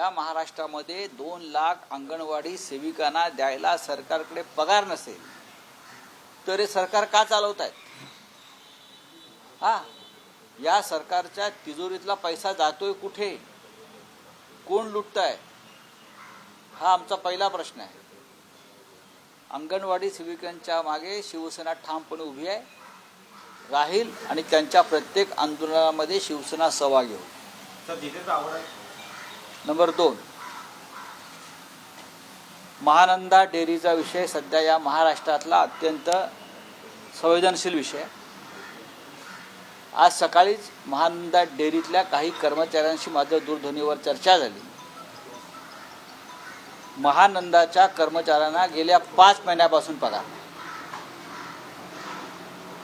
या महाराष्ट्रामध्ये दोन लाख अंगणवाडी सेविकांना द्यायला सरकारकडे पगार नसेल तर हे सरकार का चालवत आहेत हा या सरकारच्या तिजोरीतला पैसा जातोय कुठे? कोण लुटताय? हा आमचा पहिला प्रश्न आहे. अंगणवाडी सेविकांच्या मागे शिवसेना ठामपणे उभी आहे. राहील आणि त्यांच्या प्रत्येक आंदोलनामध्ये शिवसेना सहभागी होईल सर जिथे आवड आहे नंबर दोन. महानंदा डेअरीचा विषय सध्या या महाराष्ट्रातला अत्यंत संवेदनशील विषय. आज सकाळीच महानंदा डेअरीतल्या काही कर्मचाऱ्यांशी माझं दूरध्वनीवर चर्चा झाली. महानंदाच्या कर्मचाऱ्यांना गेल्या पाच महिन्यापासून पगार.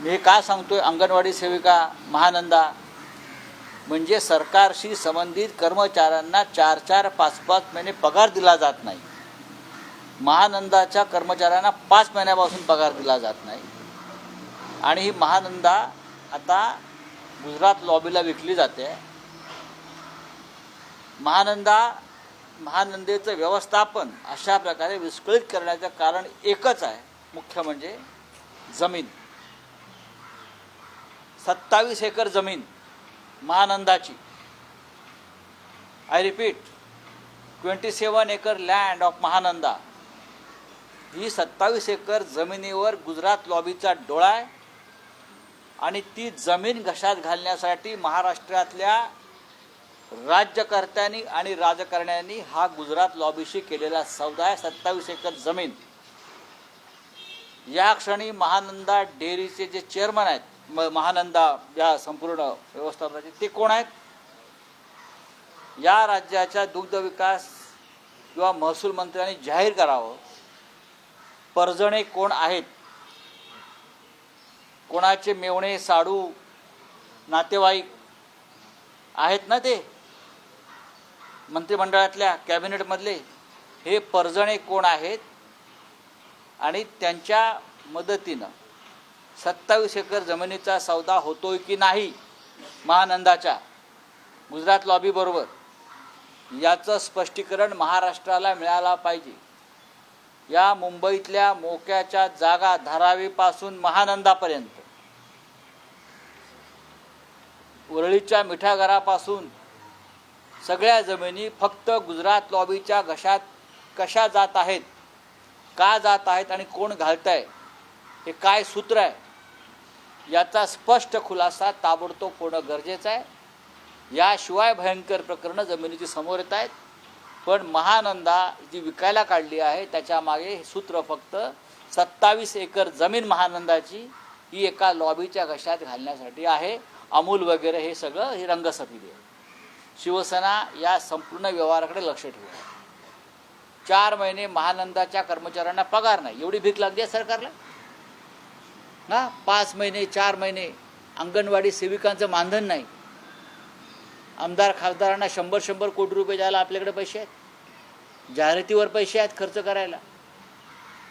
मी हे का सांगतोय अंगणवाडी सेविका महानंदा म्हणजे सरकारशी संबंधित कर्मचाऱ्यांना चार चार पाच पाच महिने पगार दिला जात नाही. महानंदाच्या कर्मचाऱ्यांना पाच महिन्यापासून पगार दिला जात नाही. आणि ही महानंदा आता गुजरात लॉबीला विकली जाते. महानंदा महानंदेचं व्यवस्थापन अशा प्रकारे विस्कळीत करण्याचं कारण एकच आहे. मुख्य म्हणजे जमीन. सत्तावीस एकर जमीन. महानंदाची. I repeat twenty seven acre land of Mahananda. ही सत्तावीस एकर जमिनीवर गुजरात लॉबीचा डोळा आहे. आणि ती जमीन घशात घालण्यासाठी महाराष्ट्रातल्या राज्यकर्त्यांनी आणि राजकारण्यांनी हा गुजरात लॉबीशी केलेला सौदा आहे सत्तावीस एकर जमीन. या क्षणी महानंदा डेअरीचे जे चेअरमन आहेत म- महानंदा या संपूर्ण व्यवस्थापनाचे. ते कोण आहेत? या राज्याच्या दुग्ध विकास किंवा महसूल मंत्र्यांनी जाहीर करावं. परजणे कोण आहेत? कोणाचे मेवणे साडू नातेवाईक आहेत ना ते? मंत्रिमंडळातल्या कॅबिनेटमधले. हे परजणे कोण आहेत? आणि त्यांच्या मदतीनं सत्तावीस एकर जमिनीचा सौदा होतोय की नाही? महानंदाच्या. गुजरात लॉबीबरोबर याचं स्पष्टीकरण महाराष्ट्राला मिळाला पाहिजे. या मुंबईतल्या मोक्याच्या जागा धारावीपासून महानंदापर्यंत. वरळीच्या मिठागरापासून सगळ्या जमिनी फक्त गुजरात लॉबीच्या घशात कशा जात आहेत? का जात आहेत आणि कोण घालत आहे हे काय सूत्र आहे? याचा स्पष्ट खुलासा ताबडतोब होणं गरजेचं आहे. याशिवाय भयंकर प्रकरणं जमिनीची समोर येत आहेत. पण महानंदा जी विकायला काढली आहे त्याच्यामागे हे सूत्र फक्त सत्तावीस एकर जमीन महानंदाची ही एका लॉबीच्या घशात घालण्यासाठी आहे. अमूल वगैरे हे सगळं ही रंगसफेदी आहे. शिवसेना या संपूर्ण व्यवहाराकडे लक्ष ठेवू चार महिने महानंदाच्या कर्मचाऱ्यांना पगार नाही. एवढी भीक लागली आहे सरकारला? ना पाच महिने चार महिने. अंगणवाडी सेविकांचं मानधन नाही. आमदार खासदारांना शंभर शंभर कोटी रुपये द्यायला आपल्याकडे पैसे आहेत. जाहिरातीवर पैसे आहेत खर्च करायला.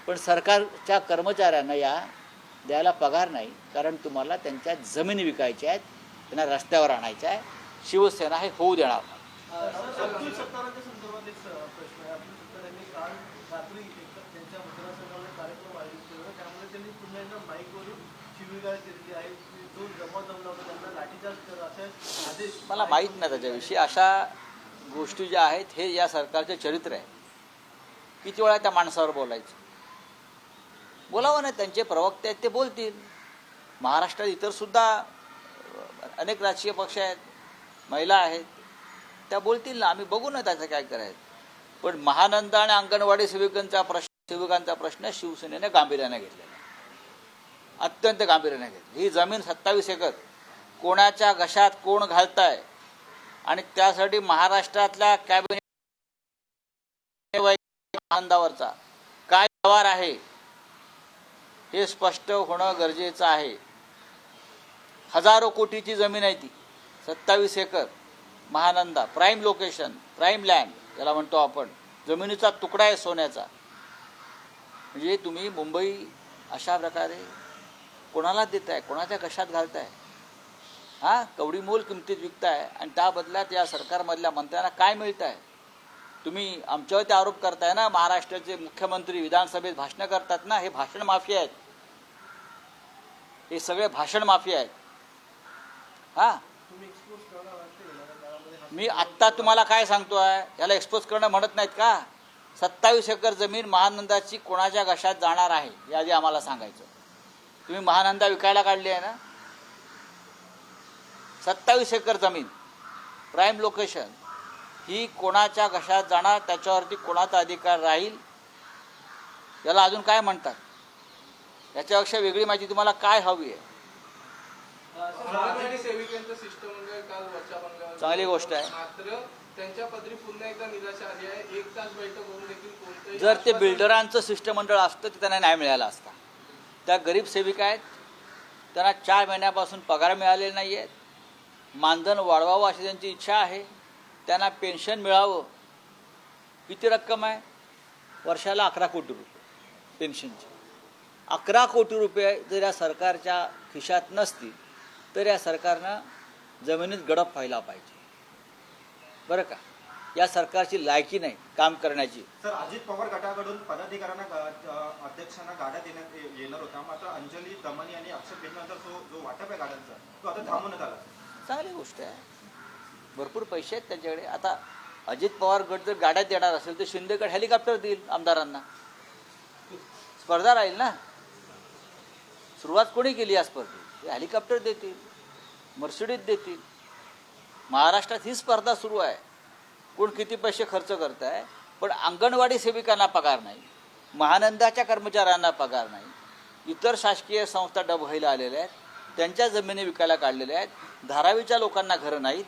पण सरकारच्या कर्मचाऱ्यांना या द्यायला पगार नाही कारण तुम्हाला त्यांच्या जमिनी विकायच्या आहेत त्यांना रस्त्यावर आणायच्या आहे शिवसेना हे होऊ देणार. नाही शिवीगाळ केलेली आहे की जो जमा जमला होता त्यांना लाठीचार्ज करा असे आदेश मला माहीत नाही त्याच्याविषयी. अशा गोष्टी ज्या आहेत हे या सरकारचे चरित्र आहे. किती वेळा त्या माणसावर बोलायचं? बोलावं ना त्यांचे प्रवक्ते आहेत ते बोलतील. महाराष्ट्रात इतर सुद्धा अनेक राजकीय पक्ष आहेत महिला आहेत त्या बोलतील ना. आम्ही बघू ना त्याचं काय करायचं. पण महानंदा आणि अंगणवाडी सेविकांचा प्रश्न सेविकांचा प्रश्न शिवसेनेने गांभीर्याने घेतलेला आहे. अत्यंत गांभीर्याने घेतली. ही जमीन सत्तावीस एकर. कोणाच्या घशात कोण घालताय? आणि त्यासाठी महाराष्ट्रातल्या कॅबिनेट आनंदावरचा काय व्यवहार आहे? हे स्पष्ट होणं गरजेचं आहे. हजारो कोटीची जमीन आहे ती. सत्तावीस acre. Mahananda prime location prime land याला म्हणतो आपण. जमिनीचा तुकडा आहे सोन्याचा. म्हणजे तुम्ही मुंबई अशा प्रकारे कोणाला देताय? कोणाच्या कशात घालताय? हा? कवडी मोल किमतीत विकताय आणि त्या बदल्यात या सरकारमधल्या मंत्र्यांना काय मिळत आहे तुम्ही आमच्यावरती आरोप करताय ना महाराष्ट्राचे मुख्यमंत्री विधानसभेत भाषणं करतात ना हे भाषण माफी आहेत. हे सगळे भाषण माफी आहेत. हा? मी आत्ता तुम्हाला काय सांगतो आहे याला एक्सपोज करणं म्हणत नाहीत का? सत्तावीस एकर जमीन महानंदाची कोणाच्या घशात जाणार आहे? यादी आम्हाला सांगायचं. तुम्ही महानंदा विकायला काढली आहे ना? सत्तावीस एकर जमीन प्राईम लोकेशन ही कोणाच्या घशात जाणार त्याच्यावरती कोणाचा अधिकार राहील? याला अजून काय म्हणतात? याच्यापेक्षा वेगळी माहिती तुम्हाला काय हवी आहे? बंगल्यावर चांगली गोष्ट आहे. जर ते बिल्डरांचं शिष्टमंडळ असतं तर त्यांना न्याय मिळाला असता. त्या गरीब सेविका आहेत. त्यांना चार महिन्यापासून पगार मिळालेले नाही आहेत मानधन वाढवावं अशी त्यांची इच्छा आहे. त्यांना पेन्शन मिळावं. किती रक्कम आहे? वर्षाला अकरा कोटी रुपये पेन्शनची. अकरा कोटी रुपये जर या सरकारच्या खिशात नसतील तर या सरकारनं जमिनीत गडप व्हायला पाहिजे. बरं का? या सरकारची लायकी नाही काम करण्याची. सर अजित पवार गटाकडून पदाधिकाऱ्यांना अध्यक्षांना गाड्या देण्यात येणार होता मात्र अंजली दमनी आणि अक्षय पेटनंतर जो जो वाटप आहे गाड्यांचा तो आता थांबवण्यात आला चांगली गोष्ट आहे. भरपूर पैसे आहेत त्यांच्याकडे. आता अजित पवार गट जर गाड्यात देणार असेल तर शिंदे गट हेलिकॉप्टर देईल आमदारांना. स्पर्धा राहील ना? सुरुवात कोणी केली या स्पर्धेत? ते हेलिकॉप्टर देतील मर्सिडीज देतील. महाराष्ट्रात ही स्पर्धा सुरू आहे. कोण किती पैसे खर्च करत आहे पण अंगणवाडी सेविकांना पगार नाही महानंदाच्या कर्मचाऱ्यांना पगार नाही. इतर शासकीय संस्था डब व्हायला आलेल्या आहेत त्यांच्या जमिनी विकायला काढलेल्या आहेत धारावीच्या लोकांना घरं नाहीत.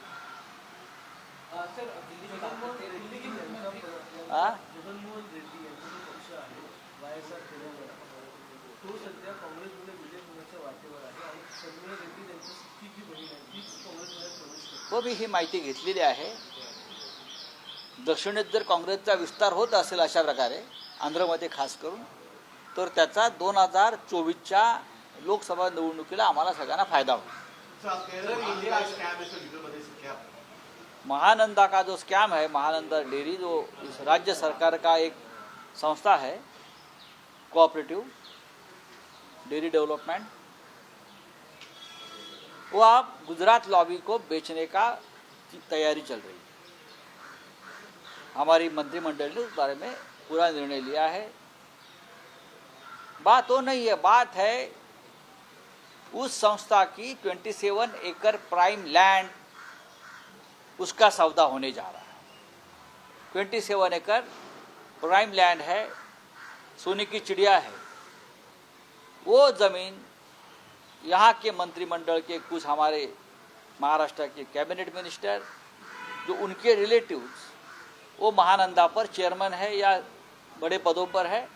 हो मी ही माहिती घेतलेली आहे. दक्षिणेत जर काँग्रेसचा विस्तार होत असेल अशा प्रकारे आंध्रमध्ये खास करून तर त्याचा दोन हजार चोवीसच्या लोकसभा निवडणुकीला आम्हाला सगळ्यांना फायदा होईल. महानंदा का जो स्कैम है महानंदा डेयरी जो राज्य सरकार का एक संस्था है कोऑपरेटिव डेयरी डेवलपमेंट वो आप गुजरात लॉबी को बेचने का की तैयारी चल रही है। हमारी मंत्रिमंडल ने उस बारे में पूरा निर्णय लिया है। बात वो नहीं है बात है उस संस्था की 27 एकड़ प्राइम लैंड उसका सौदा होने जा रहा है। 27 एकड़ प्राइम लैंड है सोने की चिड़िया है। वो ज़मीन यहाँ के मंत्रिमंडल के कुछ हमारे महाराष्ट्र के कैबिनेट मिनिस्टर जो उनके रिलेटिव्स वो महानंदा पर चेयरमैन है या बड़े पदों पर है,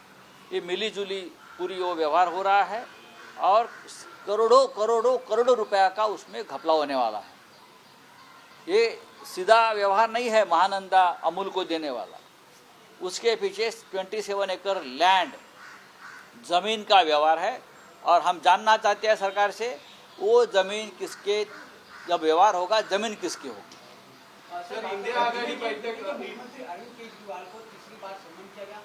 ये मिली जुली पूरी वो व्यवहार हो रहा है और करोड़ों करोड़ों करोड़ों रुपया का उसमें घपला होने वाला है। ये सीधा व्यवहार नहीं है महानंदा अमूल को देने वाला। उसके पीछे 27 एकड़ लैंड ज़मीन का व्यवहार है और हम जानना चाहते हैं सरकार से, वो ज़मीन किसके, जब व्यवहार होगा, ज़मीन किसकी होगी? सर इंडिया आघाडी बैठक मुख्यमंत्री अरविंद केजरीवाल को तीसरी बार सम्मान किया गया।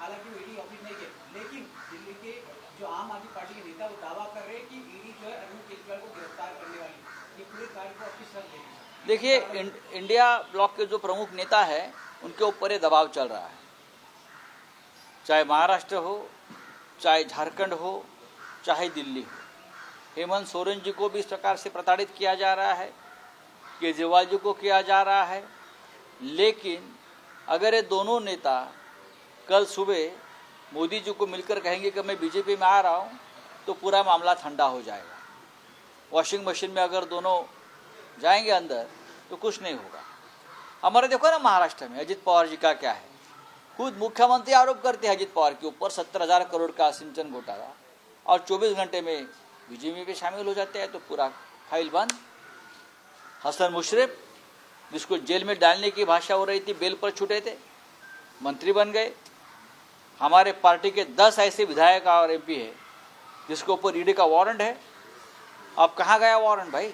हालाँकि वो ईडी ऑफ़िस नहीं गए लेकिन दिल्ली के जो आम आदमी पार्टी के नेता वो दावा कर रहे हैं कि ईडी जो है अरविंद केजरीवाल को गिरफ़्तार करने वाली ये पूरे कार्य को ऑफ़िस रख देगी देखिए इंडिया ब्लॉक के जो प्रमुख नेता है उनके ऊपर ये दबाव चल रहा है। चाहे महाराष्ट्र हो चाहे झारखंड हो चाहे दिल्ली हो। हेमंत सोरेन जी को भी इस प्रकार से प्रताड़ित किया जा रहा है। केजरीवाल जी को किया जा रहा है। लेकिन अगर ये दोनों नेता कल सुबह मोदी जी को मिलकर कहेंगे कि मैं बीजेपी में आ रहा हूँ तो पूरा मामला ठंडा हो जाएगा। वॉशिंग मशीन में अगर दोनों जाएँगे अंदर तो कुछ नहीं होगा। हमारे देखो ना महाराष्ट्र में, अजित पवार जी का क्या है? खुद मुख्यमंत्री आरोप करते हैं अजित पवार के ऊपर, सत्तर हज़ार करोड़ का सिंचन घोटाला, और 24 घंटे में बीजेपी में शामिल हो जाते हैं तो पूरा फ़ाइल बंद। हसन मुशरफ, जिसको जेल में डालने की भाषा हो रही थी, बेल पर छूटे थे, मंत्री बन गए। हमारे पार्टी के दस ऐसे विधायक और एमपी है, जिसके ऊपर ईडी का वारंट है। अब कहाँ गया वारंट भाई?